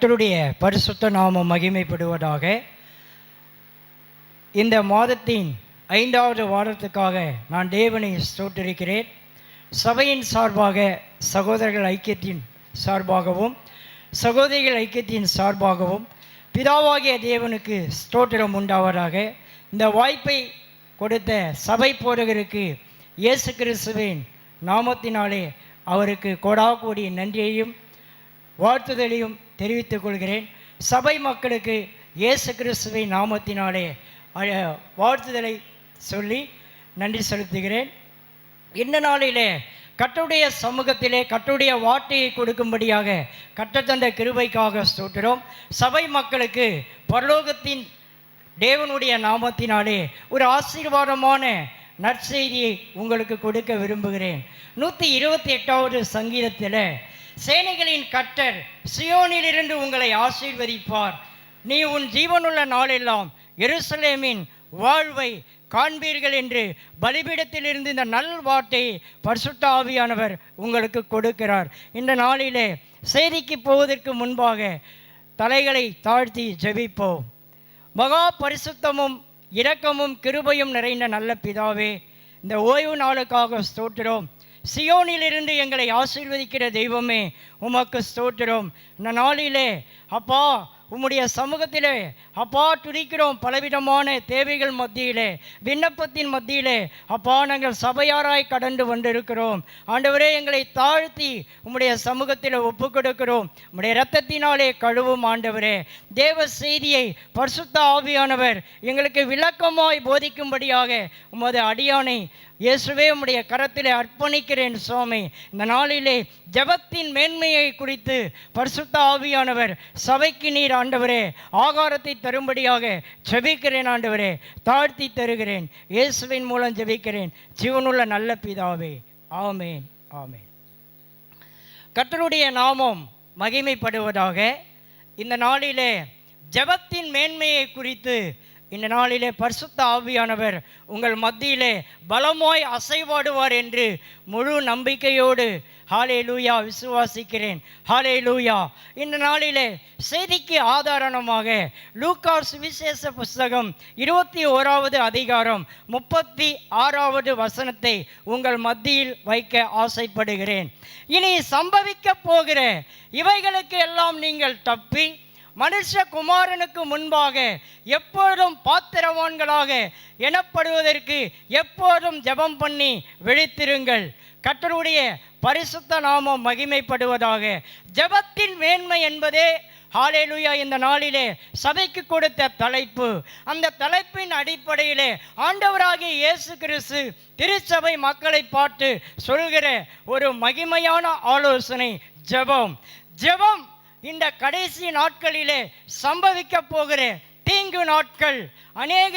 கர்த்தருடைய பரிசுத்த நாமம் மகிமைப்படுவதாக இந்த மாதத்தின் ஐந்தாவது வாரத்துக்காக நான் தேவனை ஸ்தோற்றிருக்கிறேன் சபையின் சார்பாக சகோதரர்கள் ஐக்கியத்தின் சார்பாகவும் சகோதரிகள் ஐக்கியத்தின் சார்பாகவும் பிதாவாகிய தேவனுக்கு ஸ்தோத்திரம் உண்டாவதாக. இந்த வாய்ப்பை கொடுத்த சபை போதகருக்கு இயேசு கிறிஸ்துவின் நாமத்தினாலே அவருக்கு கொடா கோடி நன்றியையும் வாழ்த்துதலையும் தெரிவித்துக் கொள்கிறேன் சபை மக்களுக்கு இயேசு கிறிஸ்துவின் நாமத்தினாலே வாழ்த்துதலை சொல்லி நன்றி செலுத்துகிறேன். இந்த நாளிலே கட்டுடைய சமூகத்திலே கட்டுடைய வார்த்தையை கொடுக்கும்படியாக கட்டத்தந்த கிருபைக்காக ஸ்தோத்திரம். சபை மக்களுக்கு பரலோகத்தின் தேவனுடைய நாமத்தினாலே ஒரு ஆசீர்வாதமான நற்செய்தியை உங்களுக்கு கொடுக்க விரும்புகிறேன். நூற்றி இருபத்தி எட்டாவது சங்கீதத்தில் சேனைகளின் கட்டர் சியோனிலிருந்து உங்களை ஆசீர்வதிப்பார். நீ உன் ஜீவனுள்ள நாளெல்லாம் எருசலேமின் வாழ்வை காண்பீர்கள் என்று பலிபீடத்திலிருந்து இந்த நல் வார்த்தையை பரிசுத்த ஆவியானவர் உங்களுக்கு கொடுக்கிறார். இந்த நாளிலே செய்திக்கு போவதற்கு முன்பாக தலைகளை தாழ்த்தி ஜெபிப்போம். மகா பரிசுத்தமும் இரக்கமும் கிருபையும் நிறைந்த நல்ல பிதாவே இந்த ஓய்வு நாளுக்காக ஸ்தோத்திரம். சியோனிலிருந்து எங்களை ஆசீர்வதிக்கிற தெய்வமே உமக்கு ஸ்தோத்திரம். இந்த நாளிலே அப்பா உம்முடைய சமூகத்திலே அப்பா துடிக்கிறோம் பலவிதமான தேவைகள் மத்தியிலே விண்ணப்பத்தின் மத்தியிலே அப்பா நாங்கள் சபையாராய் கடந்து வந்திருக்கிறோம். ஆண்டவரே எங்களை தாழ்த்தி உம்முடைய சமூகத்தில் ஒப்பு கொடுக்கிறோம் உம்முடைய இரத்தத்தினாலே கழுவும் ஆண்டவரே. தேவ செய்தியை பரிசுத்த ஆவியானவர் எங்களுக்கு விளக்கமாய் போதிக்கும்படியாக உமது அடியானை இயேசுவே உம்முடைய கரத்திலே அர்ப்பணிக்கிறேன் சுவாமி. இந்த நாளிலே ஜெபத்தின் மேன்மையை குறித்து பரிசுத்த ஆவியானவர் சபைக்கு நீர் ஆண்டவரே ஆகாரத்தை தரும்படியாக ஜபிக்கிறேன் ஆண்டவரே தாழ்த்தி தருகிறேன். இயேசுவின் மூலம் ஜெபிக்கிறேன். ஜீவனுள்ள நல்ல பிதாவே ஆமேன் ஆமேன். கர்த்தருடைய நாமம் மகிமைப்படுவதாக இந்த நாளிலே ஜெபத்தின் மேன்மையை குறித்து இந்த நாளிலே பரிசுத்த ஆவியானவர் உங்கள் மத்தியிலே பலமாய் அசைவாடுவார் என்று முழு நம்பிக்கையோடு ஹாலே லூயா விசுவாசிக்கிறேன். ஹாலே லூயா இந்த நாளிலே செய்திக்கு ஆதாரணமாக லூக்கார் சுவிசேஷ புஸ்தகம் இருபத்தி ஓராவது அதிகாரம் முப்பத்தி ஆறாவது வசனத்தை உங்கள் மத்தியில் வைக்க ஆசைப்படுகிறேன். இனி சம்பவிக்க போகிற இவைகளுக்கு எல்லாம் நீங்கள் தப்பி மனுஷகுமாரனுக்கு முன்பாக எப்பொழுதும் பாத்திரவான்களாக எனப்படுவதற்கு எப்போதும் ஜெபம் பண்ணி விழித்திருங்கள். கர்த்தருடைய பரிசுத்த நாமம் மகிமைப்படுவதாக. ஜெபத்தின் மேன்மை என்பதே ஹாலேலுயா இந்த நாளிலே சபைக்கு கொடுத்த தலைப்பு. அந்த தலைப்பின் அடிப்படையிலே ஆண்டவராகிய இயேசு கிறிஸ்து திருச்சபை மக்களை பார்த்து சொல்கிற ஒரு மகிமையான ஆலோசனை ஜெபம். ஜெபம் இந்த கடைசி நாட்களிலே சம்பவிக்க போகிற தீங்கு நாட்கள் அநேக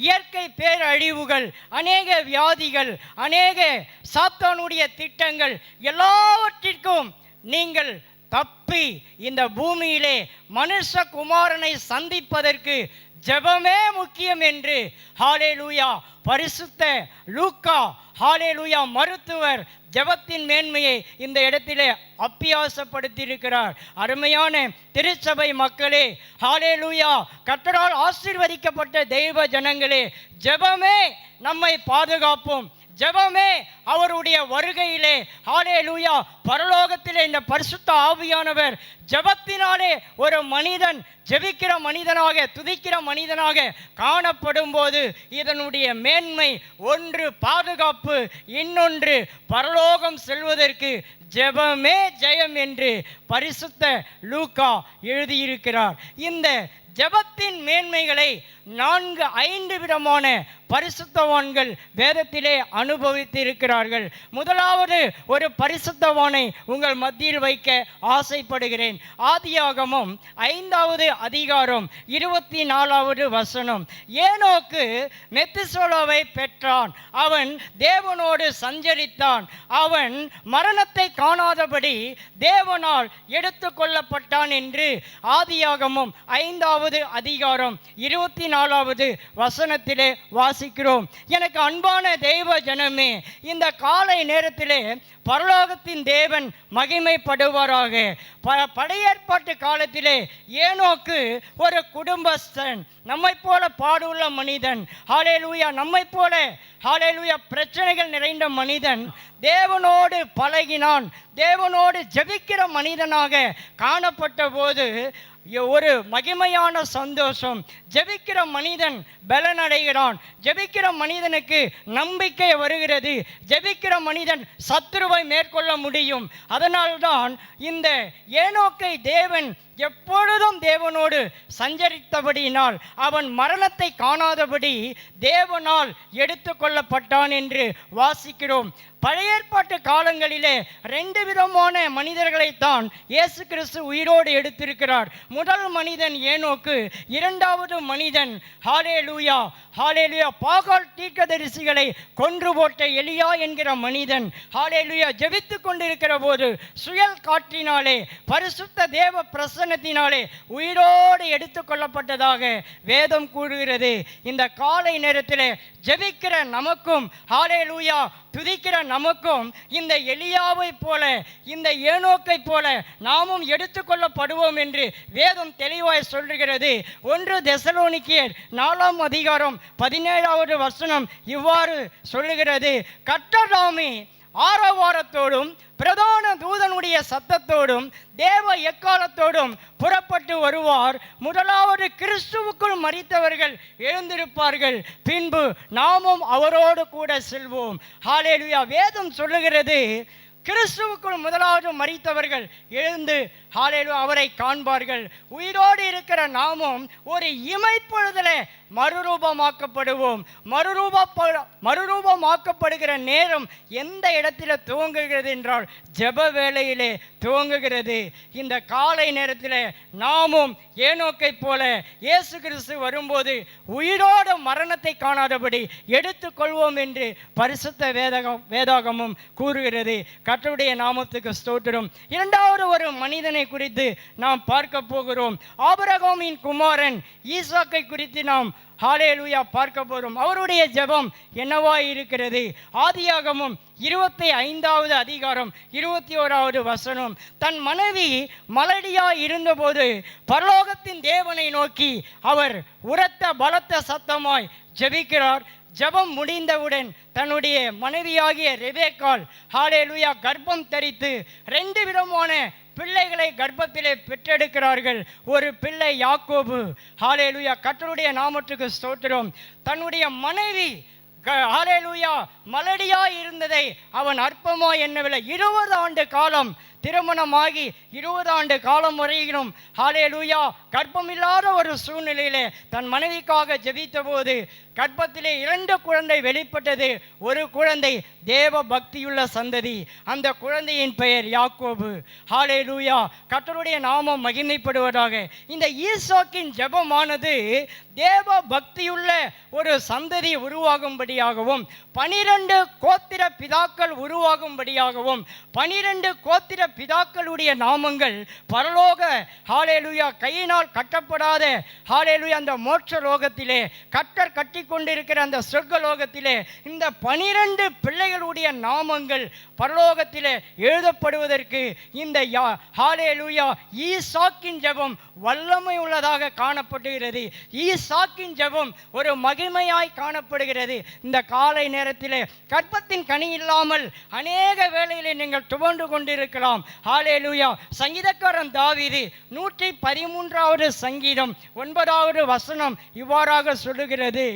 இயற்கை பேரழிவுகள் அநேக வியாதிகள் அநேக சாத்தானுடைய திட்டங்கள் எல்லாவற்றிற்கும் நீங்கள் தப்பி இந்த பூமியிலே மனுஷகுமாரனை சந்திப்பதற்கு ஜெபமே முக்கியம் என்று. ஹாலேலூயா பரிசுத்த லூக்கா. ஹாலேலூயா மருத்துவர் ஜெபத்தின் மேன்மையை இந்த இடத்திலே அப்பியாசப்படுத்தியிருக்கிறார் அருமையான திருச்சபை மக்களே ஹாலேலூயா கர்த்தரால் ஆசீர்வதிக்கப்பட்ட தெய்வ ஜனங்களே ஜெபமே நம்மை பாதுகாப்போம். ஜெபமே அவருடைய வருகையிலே. ஆலே லூயா பரலோகத்திலே இந்த பரிசுத்த ஆவியானவர் ஜெபத்தினாலே ஒரு மனிதன் ஜெபிக்கிற மனிதனாக துதிக்கிற மனிதனாக காணப்படும் போது இதனுடைய மேன்மை ஒன்று பாதுகாப்பு இன்னொன்று பரலோகம் செல்வதற்கு ஜெபமே ஜெயம் என்று பரிசுத்த லூக்கா எழுதியிருக்கிறார். இந்த ஜெபத்தின் மேன்மைகளை நான்கு ஐந்து விதமான பரிசுத்தவான்கள் வேதத்திலே அனுபவித்திருக்கிறார்கள். முதலாவது ஒரு பரிசுத்தவானை உங்கள் மத்தியில் வைக்க ஆசைப்படுகிறேன். ஆதியாகமும் ஐந்தாவது அதிகாரம் இருபத்தி நாலாவது வசனம். ஏனோக்கு மெத்திசோலாவை பெற்றான். அவன் தேவனோடு சஞ்சரித்தான். அவன் மரணத்தை காணாதபடி தேவனால் எடுத்து கொள்ளப்பட்டான் என்று ஆதியாகமும் ஐந்தாவது அதிகாரம் இருபத்தி நாலு பதினாலாவது வசனத்திலே வாசிக்கிறோம். எனக்கு அன்பான தெய்வ ஜனமே இந்த காலை நேரத்திலே பரலோகத்தின் தேவன் மகிமைப்படுவாராக. ப படையேற்பாட்டு காலத்திலே ஏனோக்கு ஒரு குடும்பஸ்தன் நம்மை போல பாடுள்ள மனிதன் ஹாலேலூயா நம்மை போல ஹாலேலூயா பிரச்சனைகள் நிறைந்த மனிதன் தேவனோடு பழகினான் தேவனோடு ஜபிக்கிற மனிதனாக காணப்பட்ட போது ஒரு மகிமையான சந்தோஷம். ஜெபிக்கிற மனிதன் பலனடைகிறான். ஜெபிக்கிற மனிதனுக்கு நம்பிக்கை வருகிறது. ஜெபிக்கிற மனிதன் சத்துருவை மேற்கொள்ள முடியும். அதனால்தான் இந்த ஏனோக்கை தேவன் எப்பொழுதும் தேவனோடு சஞ்சரித்தபடியினால் அவன் மரணத்தை காணாதபடி தேவனால் எடுத்து கொள்ளப்பட்டான் என்று வாசிக்கிறோம். பழைய ஏற்பாட்டு காலங்களிலே ரெண்டு விதமான மனிதர்களைத்தான் இயேசு கிறிஸ்து உயிரோடு எடுத்திருக்கிறார். முதல் மனிதன் ஏனோக்கு இரண்டாவது மனிதன் ஹாலே லூயா ஹாலே லூயா பாகால் தீர்க்கதரிசிகளை கொன்று போட்ட எலியா என்கிற மனிதன் ஹாலே லூயா ஜெபித்து கொண்டிருக்கிற போது சுயல் காற்றினாலே பரிசுத்த தேவ வசனத்தினாலே உயிரோடு எடுத்து கொள்ளப்பட்டதாக வேதம் கூறுகிறது. இந்த காலை நேரத்தில் ஜெபிக்கிற நமக்கும் ஹாலே லூயா துதிக்கிற நமக்கும் இந்த எலியாவை போல இந்த ஏனோக்கை போல நாமும் எடுத்துக்கொள்ளப்படுவோம் என்று வேதம் தெளிவாய் சொல்லுகிறது. ஒன்று தெசலோனிக்கியர் நாலாம் அதிகாரம் பதினேழாவது வசனம் இவ்வாறு சொல்லுகிறது. கட்டடாமே ஆரவாரத்தோடும் பிரதான தூதனுடைய சத்தத்தோடும் தேவ எக்காலத்தோடும் புறப்பட்டு வருவார். முதலாவது கிறிஸ்துவுக்குள் மறித்தவர்கள் எழுந்திருப்பார்கள். பின்பு நாமும் அவரோடு கூட செல்வோம். ஹாலேலுயா வேதம் சொல்லுகிறது கிறிஸ்துவுக்குள் முதலாவது மறித்தவர்கள் எழுந்து ஹாலேலு அவரை காண்பார்கள். உயிரோடு இருக்கிற நாமும் ஒரு இமைப்பொழுதில் மறுரூபமாக்கப்படுவோம். மறுரூப மறுரூபமாக்கப்படுகிற நேரம் எந்த இடத்துல துவங்குகிறது என்றால் ஜப வேளையிலே துவங்குகிறது. இந்த காலை நேரத்தில் நாமும் ஏனோக்கை போல இயேசு கிறிஸ்து வரும்போது உயிரோடு மரணத்தை காணாதபடி எடுத்துக்கொள்வோம் என்று பரிசுத்த வேதகம் வேதாகமும் கூறுகிறது. கர்த்தருடைய நாமத்துக்கு ஸ்தோத்திரம். இரண்டாவது ஒரு மனிதனை குறித்து நாம் பார்க்க போகிறோம். ஆபரகோமின் குமாரன் ஈசாக்கை குறித்து நாம் ஹாலேலூயா பார்க்க போகிறோம். அவருடைய ஜெபம் என்னவா இருக்கிறது? ஆதியாகமும் இருபத்தி ஐந்தாவது அதிகாரம் இருபத்தி ஓராவது வசனம். தன் மனைவி மலடியாக இருந்தபோது பரலோகத்தின் தேவனை நோக்கி அவர் உரத்த பலத்த சத்தமாய் ஜெபிக்கிறார். ஜெபம் முடிந்தவுடன் தன்னுடைய மனைவியாகிய ரெபேக்கால் ஹாலேலூயா கர்ப்பம் தரித்து ரெண்டு விதமான பிள்ளைகளை கர்ப்பத்திலே பெற்றெடுக்கிறார்கள். ஒரு பிள்ளை யாக்கோபு. ஹாலேலூயா கர்த்தருடைய நாமத்துக்கு ஸ்தோத்திரம். தன்னுடைய மனைவி க- ஹalleluya மலடியா இருந்ததை அவன் அற்பமா என்னவில்லை இருபது ஆண்டு காலம் திருமணமாகி இருபது ஆண்டு காலம் வரையிலும் லூயா கர்ப்பமில்லாத ஒரு சூழ்நிலையிலே தன் மனைவிக்காக ஜெபித்த போது கர்ப்பத்திலே இரண்டு குழந்தை வெளிப்பட்டது. ஒரு குழந்தை தேவ பக்தியுள்ள சந்ததி. அந்த குழந்தையின் பெயர் யாக்கோபு. ஹalleluya கர்த்தருடைய நாமம் மகிமைப்படுவதாக. இந்த ஈசோக்கின் ஜெபமானது தேவ பக்தியுள்ள ஒரு சந்ததி உருவாகும்படியாகவும் பனிரெண்டு கோத்திர பிதாக்கள் உருவாகும்படியாகவும் பனிரெண்டு கோத்திர பிதாக்களுடைய நாமங்கள் பரலோக ஹாலேலுயா கையினால் கட்டப்படாத ஹாலேலுயா அந்த மோட்ச லோகத்திலே கட்டர் கட்டி கொண்டிருக்கிற அந்த சொர்க்க லோகத்திலே இந்த பனிரெண்டு பிள்ளைகளுடைய நாமங்கள் பரலோகத்திலே எழுதப்படுவதற்கு இந்த யா ஹாலேலுயா ஈசாக்கின் ஜெபம் வல்லமை உள்ளதாக காணப்படுகிறது. ஈசாக்கின் ஜெபம் ஒரு மகிமையாய் காணப்படுகிறது. இந்த காலை நேரத்திலே கற்பத்தின் கனி இல்லாமல் அநேக வேளையிலே நீங்கள் துவண்டு கொண்டிருக்கலாம். ஹாலேலூயா சங்கீதக்காரன் தாவீது நூற்றி பதிமூன்றாவது சங்கீதம் ஒன்பதாவது வசனம் இவ்வாறாக சொல்லுகிறது.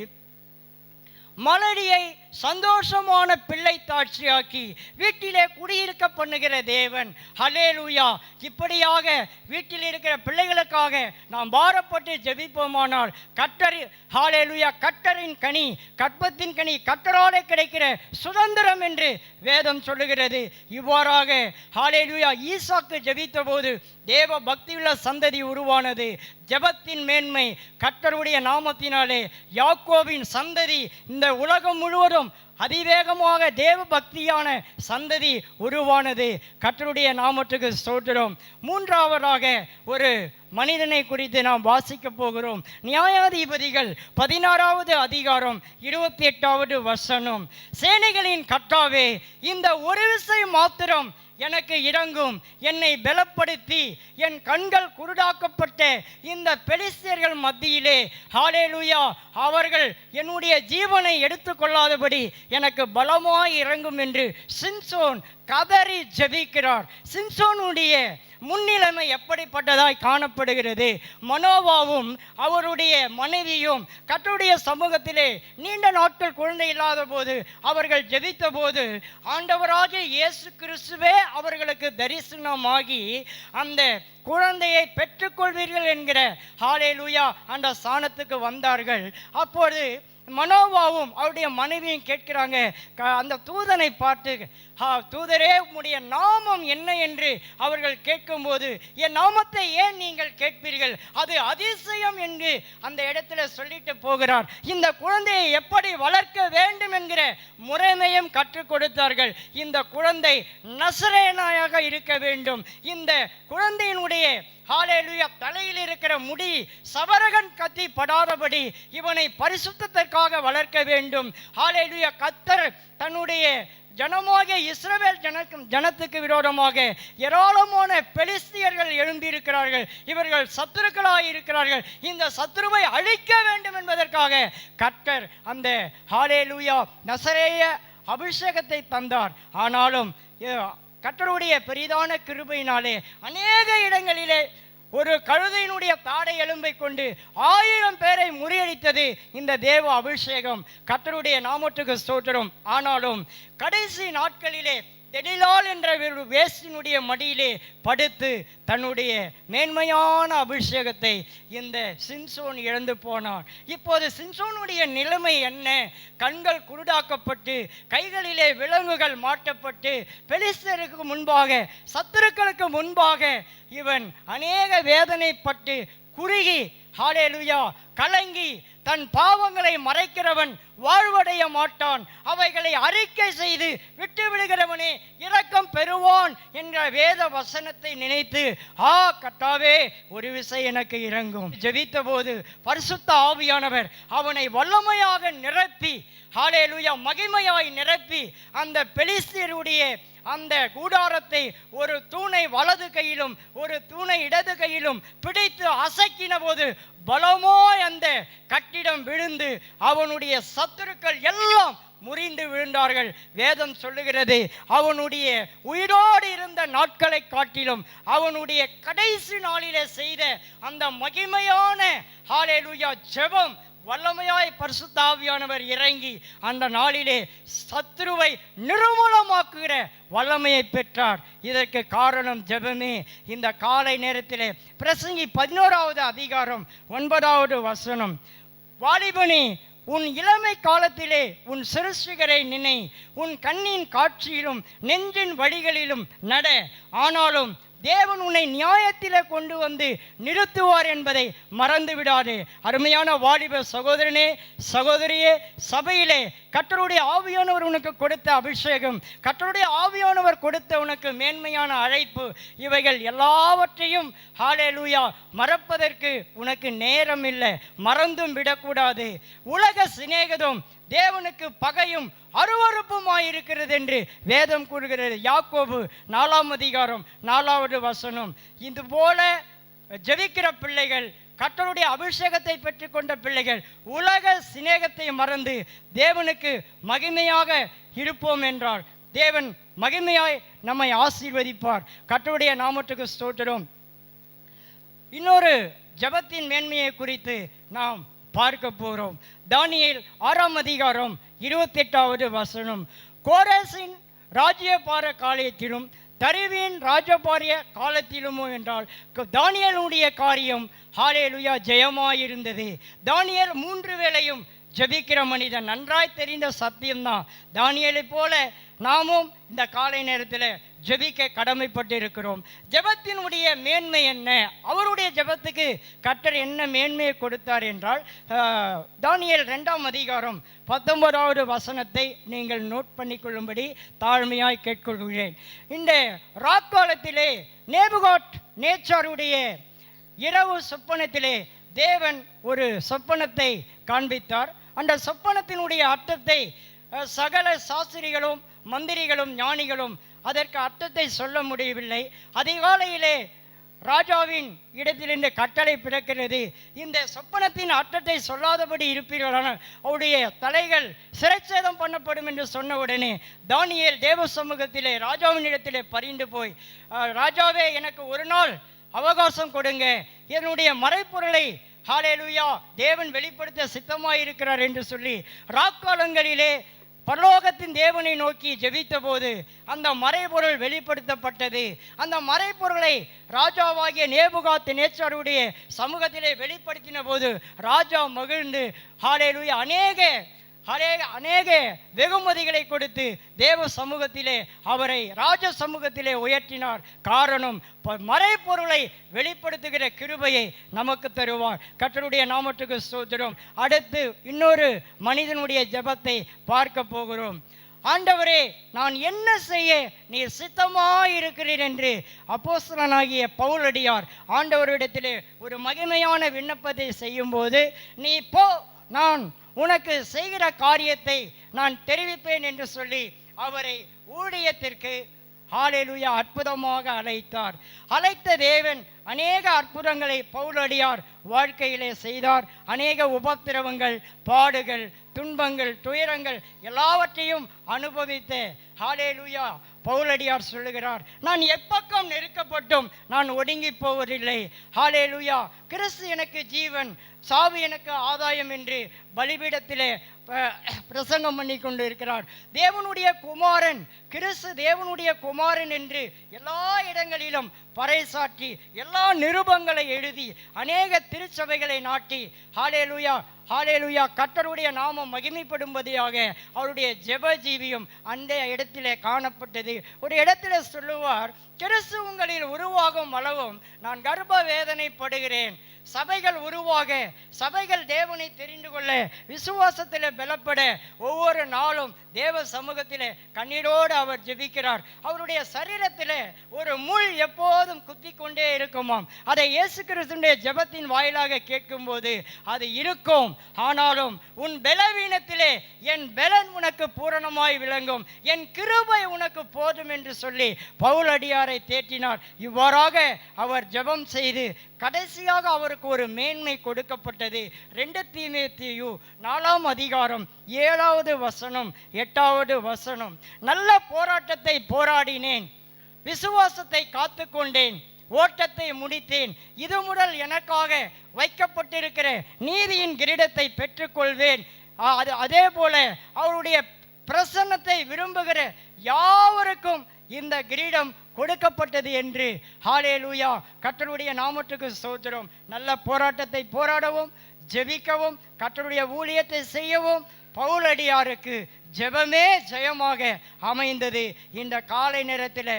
மலடியை சந்தோஷமான பிள்ளை தாட்சியாக்கி வீட்டிலே குடியிருக்க பண்ணுகிற தேவன். ஹலேலூயா இப்படியாக வீட்டில் இருக்கிற பிள்ளைகளுக்காக நாம் பாரப்பட்டு ஜெபிப்போமானால் கட்டர் ஹாலேலூயா கட்டரின் கனி கற்பத்தின் கனி கட்டரோட கிடைக்கிற சுதந்திரம் என்று வேதம் சொல்லுகிறது. இவ்வாறாக ஹாலேலூயா ஈசாக்கு ஜெபித்த போது தேவ பக்தியுள்ள சந்ததி உருவானது. ஜெபத்தின் மேன்மை கட்டருடைய நாமத்தினாலே. யாக்கோவின் சந்ததி இந்த உலகம் முழுவதும் அதிவேகமாக தேவ பக்தியான சந்ததி உருவானது. கற்றருடைய நாமத்துக்கு ஸ்தோத்திரம். மூன்றாவதாக ஒரு மனிதனை குறித்து நாம் வாசிக்க போகிறோம். நியாயாதிபதிகள் பதினாறாவது அதிகாரம் இருபத்தி எட்டாவது வசனம். சேனைகளின் கட்டாவே இந்த ஒரு விசை மாத்திரம் எனக்கு இறங்கும். என்னை பலப்படுத்தி என் கண்கள் குருடாக்கப்பட்ட இந்த பெலிஸ்தியர்கள் மத்தியிலே ஹாலேலூயா அவர்கள் என்னுடைய ஜீவனை எடுத்துக்கொள்ளாதபடி எனக்கு பலமாய் இறங்கும் என்று சிம்சோன் கதறி ஜெபிக்கிறார். சிம்சோனுடைய முன்னிலைமை எப்படிப்பட்டதாய் காணப்படுகிறது? மனோவாவும் அவருடைய மனைவியும் கட்டுடைய சமூகத்திலே நீண்ட நாட்கள் குழந்தை இல்லாத போது அவர்கள் ஜெபித்த போது ஆண்டவராக இயேசு கிறிஸ்துவே அவர்களுக்கு தரிசனமாகி அந்த குழந்தையை பெற்றுக்கொள்வீர்கள் என்கிற ஹாலேலூயா அந்த ஸ்தானத்துக்கு வந்தார்கள். அப்பொழுது மனோவாவும் அவருடைய மனைவியும் கேட்கிறாங்க அந்த தூதனை பார்த்து தூதரே உம்முடைய நாமம் என்ன என்று அவர்கள் கேட்கும்போது என் நாமத்தை ஏன் நீங்கள் கேட்பீர்கள்? அது அதிசயம் என்று அந்த இடத்துல சொல்லிட்டு போகிறார். இந்த குழந்தையை எப்படி வளர்க்க வேண்டும் என்கிற முறைமையும் கற்றுக் கொடுத்தார்கள். இந்த குழந்தை நசரேனாயாக இருக்க வேண்டும். இந்த குழந்தையினுடைய ஹாலேலுயா தலையில் இருக்கிற முடி சவரகன் கத்தி படாதபடி இவனை பரிசுத்தத்திற்காக வளர்க்க வேண்டும். ஹாலேலுயா கத்தர் தன்னுடைய ஜனமாகிய இஸ்ரவேல் ஜனக்கும் ஜனத்துக்கு விரோதமாக ஏராளமான பெலிஸ்தியர்கள் எழும்பியிருக்கிறார்கள். இவர்கள் சத்துருக்களாக இருக்கிறார்கள். இந்த சத்துருவை அழிக்க வேண்டும் என்பதற்காக கர்த்தர் அந்த ஹாலேலுயா நசரேய அபிஷேகத்தை தந்தார். ஆனாலும் கற்றருடைய பெரிதான கிருபையினாலே அநேக இடங்களிலே ஒரு கழுதையினுடைய தாடை எலும்பை கொண்டு ஆயிரம் பேரை முறியடித்தது இந்த தேவ அபிஷேகம் கத்தருடைய நாமத்துக்கு ஸ்தோத்திரம். ஆனாலும் கடைசி நாட்களிலே தெளிலால் என்ற ஒரு வேசினுடைய மடியிலே படுத்து தன்னுடைய மேன்மையான அபிஷேகத்தை இந்த சின்சோன் இழந்து போனான். இப்போது சின்சோனுடைய நிலைமை என்ன? கண்கள் குருடாக்கப்பட்டு கைகளிலே விலங்குகள் மாட்டப்பட்டு பெலிஸ்தருக்கு முன்பாக சத்துருக்களுக்கு முன்பாக இவன் அநேக வேதனைப்பட்டு குறுகி ஹாலேலுயா கலங்கி தன் பாவங்களை மறைக்கிறவன் வாழ்வடைய மாட்டான். அவைகளை அறிக்கை செய்து விட்டு விடுகிறவனே இரக்கம் பெறுவான் என்ற வேத வசனத்தை நினைத்து ஆ கட்டாவே ஒரு விசை எனக்கு இறங்கும். ஜெபித்த போது பரிசுத்த ஆவியானவர் அவனை வல்லமையாக நிரப்பி ஹாலேலுயா மகிமையாய் நிரப்பி அந்த பெலிஸ்தீருடைய அந்த கூடாரத்தை ஒரு தூணை வலது கையிலும் ஒரு தூணை இடது கையிலும் பிடித்து அசைக்கின போது பலமாய் அந்த கட்டிடம் விழுந்து அவனுடைய சத்துருக்கள் எல்லாம் முறிந்து விழுந்தார்கள். வேதம் சொல்லுகிறது அவனுடைய உயிரோடு இருந்த நாட்களை காட்டிலும் அவனுடைய கடைசி நாளிலே செய்த அந்த மகிமையான ஹாலேலூயா ஜெபம் வல்லமையாய் பரிசுத்தாவியானவர் இறங்கி அந்த நாளிலே சத்ருவை நிர்மூலமாக்குகிற வல்லமையை பெற்றார். இதற்கு காரணம் ஜெபமே. இந்த காலை நேரத்திலே பிரசங்கி பதினோராவது அதிகாரம் ஒன்பதாவது வசனம். வாலிபனி உன் இளமை காலத்திலே உன் சிறுசுகரை நினை. உன் கண்ணின் காட்சியிலும் நெஞ்சின் வழிகளிலும் நட. ஆனாலும் தேவன் உன்னை நியாயத்திலே கொண்டு வந்து நிறுத்துவார் என்பதை மறந்து விடாதே அருமையான வாலிப சகோதரனே சகோதரியே சபையிலே கற்றருடைய ஆவியானவர் உனக்கு கொடுத்த அபிஷேகம் கற்றருடைய ஆவியானவர் கொடுத்த உனக்கு மேன்மையான அழைப்பு இவைகள் எல்லாவற்றையும் ஹாலே லூயா மறப்பதற்கு உனக்கு நேரம் இல்லை மறந்தும் விடக்கூடாது. உலக சிநேகதம் தேவனுக்கு பகையும் அருவருப்புமாயிருக்கிறது என்று வேதம் கூறுகிறது. யாக்கோபு நாலாம் அதிகாரம் நாலாவது வசனம். இது போல ஜெபிக்கிற பிள்ளைகள் கர்த்தருடைய அபிஷேகத்தை பெற்றுக்கொண்ட பிள்ளைகள் உலக சிநேகத்தை மறந்து தேவனுக்கு மகிமையாக இருப்போம் என்றார். தேவன் மகிமையாய் நம்மை ஆசீர்வதிப்பார். கர்த்தருடைய நாமத்துக்கு ஸ்தோத்திரம். இன்னொரு ஜெபத்தின் மேன்மையை குறித்து நாம் பார்க்க போகிறோம் தானியல் ஆறாம் அதிகாரம் இருபத்தெட்டாவது வசனம். கோரேசின் ராஜ்யபார காலத்திலும் தருவின் ராஜபாரிய காலத்திலுமோ என்றால் தானியலுடைய காரியம் ஹாலேலுயா ஜெயமாயிருந்தது. தானியல் மூன்று வேளையும் ஜெபிக்கிற மனிதன் நன்றாய் தெரிந்த சத்தியம்தான். தானியலை போல நாமும் இந்த காலை நேரத்தில் ஜெபிக்க கடமைப்பட்டு இருக்கிறோம் ஜெபத்தினுடைய மேன்மை என்ன? அவருடைய ஜெபத்துக்கு கட்டர் என்ன மேன்மையை கொடுத்தார் என்றால் தானியல் ரெண்டாம் அதிகாரம் பத்தொன்பதாவது வசனத்தை நீங்கள் நோட் பண்ணிக்கொள்ளும்படி தாழ்மையாய் கேட்கொள்கிறேன். இந்த ராக்காலத்திலே நேபுகாட் நேச்சாருடைய இரவு சொப்பனத்திலே தேவன் ஒரு சொப்பனத்தை காண்பித்தார். அந்த சொப்பனத்தினுடைய அர்த்தத்தை சகல சாஸ்திரிகளும் மந்திரிகளும் ஞானிகளும் அதற்கு அர்த்தத்தை சொல்ல முடியவில்லை. அதிகாலையிலே ராஜாவின் இடத்திலிருந்து கட்டளை பிறக்கிறது. இந்த சொப்பனத்தின் அர்த்தத்தை சொல்லாதபடி இருப்பீர்களான அவருடைய தலைகள் சிறைச்சேதம் பண்ணப்படும் என்று சொன்ன உடனே தானியல் தேவ சமூகத்திலே ராஜாவின் இடத்திலே பறிந்து போய் ராஜாவே எனக்கு ஒரு நாள் அவகாசம் கொடுங்க. என்னுடைய மறைப்பொருளை ஹாலேலுயா தேவன் வெளிப்படுத்த சித்தமாயிருக்கிறார் என்று சொல்லி ராக்காலங்களிலே பரலோகத்தின் தேவனை நோக்கி ஜெபித்த போது அந்த மறைபொருள் வெளிப்படுத்தப்பட்டது. அந்த மறைபொருளை ராஜாவாகிய நேபுகாத்து நேச்சாருடைய சமூகத்திலே வெளிப்படுத்தின போது ராஜா மகிழ்ந்து ஹாலேலுயா அநேக அநேக அநேக வெகுமதிகளை கொடுத்து தேவ சமூகத்திலே அவரை ராஜ சமூகத்திலே உயர்த்தினார். காரணம் மறைப்பொருளை வெளிப்படுத்துகிற கிருபையை நமக்கு தருவார். கர்த்தருடைய நாமத்துக்கு சோதரம் அடுத்து இன்னொரு மனிதனுடைய ஜெபத்தை பார்க்க போகிறோம். ஆண்டவரே நான் என்ன செய்ய நீ சித்தமாயிருக்கிறீர் என்று அப்போஸ்தலனாகிய பவுலடியார் ஆண்டவரிடத்திலே ஒரு மகிமையான விண்ணப்பத்தை செய்யும்போது நீ போ நான் உனக்கு செய்கிற காரியத்தை நான் தெரிவிப்பேன் என்று சொல்லி அவரை ஊழியத்திற்கு ஹாலேலுயா அற்புதமாக அழைத்தார். அழைத்த தேவன் அநேக அற்புதங்களை பவுலடியார் வாழ்க்கையிலே செய்தார். அநேக உபத்திரவங்கள் பாடுகள் துன்பங்கள் துயரங்கள் எல்லாவற்றையும் அனுபவித்த ஹாலேலுயா பவுலடியார் சொல்லுகிறார் நான் எப்பக்கம் நெருக்கப்பட்டும் நான் ஒடுங்கி போவதில்லை. ஹalleluya. கிறிஸ்து எனக்கு ஜீவன் சாவு எனக்கு ஆதாயம் என்று பலிபீடத்திலே பிரசங்கம் பண்ணி கொண்டு இருக்கிறார் தேவனுடைய குமாரன் கிறிஸ்து தேவனுடைய குமாரன் என்று எல்லா இடங்களிலும் பறைசாற்றி எல்லா நிருபங்களை எழுதி அநேக திருச்சபைகளை நாட்டி ஹாலேலுயா ஹாலேலுயா கர்த்தருடைய நாமம் மகிமைப்படும்படியாக அவருடைய ஜெபஜீவியும் அந்த இடத்திலே காணப்பட்டது. ஒரு இடத்திலே சொல்லுவார் கிறிஸ்து உங்களில் உருவாகும் அளவும் நான் கர்ப்ப வேதனைப்படுகிறேன் சபைகள் உருவாக சபைகள் தேவனை தெரிந்து கொள்ள விசுவாசத்தில் பலப்பட ஒவ்வொரு நாளும் தேவ சமூகத்தில் கண்ணீரோடு அவர் ஜெபிக்கிறார். அவருடைய சரீரத்தில் ஒரு முள் எப்போதும் குத்தி கொண்டே இருக்குமாம். அதை இயேசு கிறிஸ்துடைய ஜெபத்தின் வாயிலாக கேட்கும்போது அது இருக்கும். ஆனாலும் உன் பலவீனத்திலே என் பலன் உனக்கு பூரணமாய் விளங்கும். என் கிருபை உனக்கு போதும் என்று சொல்லி பவுலடியாரை தேற்றினார். இவ்வாறாக அவர் ஜெபம் செய்து கடைசியாக அவர் அவருக்கு ஒரு மேன்மை கொடுக்கப்பட்டது. ரெண்டு தீமேத்தியு நாலாம் அதிகாரம் ஏழாவது வசனம் எட்டாவது வசனம். நல்ல போராட்டத்தை போராடினேன். விசுவாசத்தை காத்து கொண்டேன் ஓட்டத்தை முடித்தேன். இது முதல் எனக்காக வைக்கப்பட்டிருக்கிற நீதியின் கிரீடத்தை பெற்றுக்கொள்வேன். அது அதே போல அவருடைய பிரசன்னத்தை விரும்புகிற யாவருக்கும் இந்த கிரீடம் கொடுக்கப்பட்டது என்று. ஹாலே லூயா கர்த்தருடைய நாமத்துக்கு ஸ்தோத்திரம். நல்ல போராட்டத்தை போராடவும் ஜெபிக்கவும் கர்த்தருடைய ஊழியத்தை செய்யவும் பவுலடியாருக்கு ஜெபமே ஜெயமாக அமைந்தது. இந்த காலை நேரத்தில்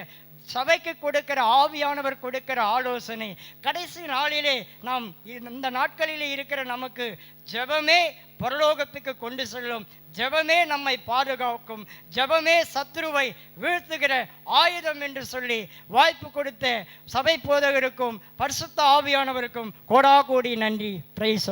சபைக்கு கொடுக்கிற ஆவியானவர் கொடுக்கிற ஆலோசனை கடைசி நாளிலே நாம் இந்த நாட்களிலே இருக்கிற நமக்கு ஜெபமே பரலோகத்துக்கு கொண்டு செல்லும். ஜெபமே நம்மை பாதுகாக்கும். ஜெபமே சத்ருவை வீழ்த்துகிற ஆயுதம் என்று சொல்லி வாய்ப்பு கொடுத்த சபை போதகருக்கும் பரிசுத்த ஆவியானவருக்கும் கோடா கோடி நன்றி பிரைஸ்